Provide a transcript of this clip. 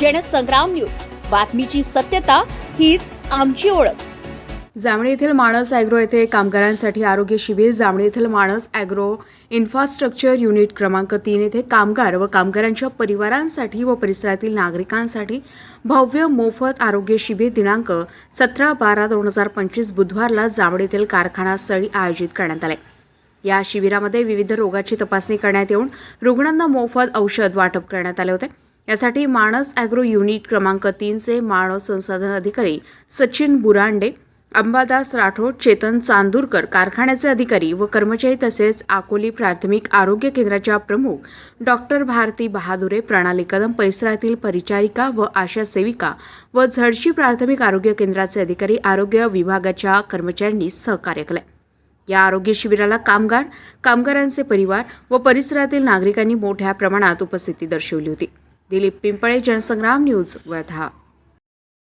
Jansangram news. बातमीची सत्यता हीच आमची ओळख. जामणी येथील माणस ॲग्रो येथे कामगारांसाठी आरोग्य शिबिर जामणी येथील माणस ॲग्रो इन्फ्रास्ट्रक्चर युनिट क्रमांक तीन येथे कामगार व कामगारांच्या परिवारांसाठी व परिसरातील नागरिकांसाठी भव्य मोफत आरोग्य शिबिर दिनांक सतरा बारा दोन हजार पंचवीस बुधवारला जामणी येथील कारखानास्थळी आयोजित करण्यात आले. या शिबिरामध्ये विविध रोगाची तपासणी करण्यात येऊन रुग्णांना मोफत औषध वाटप करण्यात आले होते. यासाठी माणस ॲग्रो युनिट क्रमांक तीनचे मानव संसाधन अधिकारी सचिन बुरांडे अंबादास राठोड चेतन चांदूरकर कारखान्याचे अधिकारी व कर्मचारी तसेच अकोली प्राथमिक आरोग्य केंद्राच्या प्रमुख डॉक्टर भारती बहादुरे प्रणाली कदम परिसरातील परिचारिका व आशा सेविका व झडशी प्राथमिक आरोग्य केंद्राचे अधिकारी आरोग्य विभागाच्या कर्मचाऱ्यांनी सहकार्य केले. या आरोग्य शिबिराला कामगार कामगारांचे परिवार व परिसरातील नागरिकांनी मोठ्या प्रमाणात उपस्थिती दर्शवली होती. दिलीप पिंपळे जनसंग्राम न्यूज वर्धा.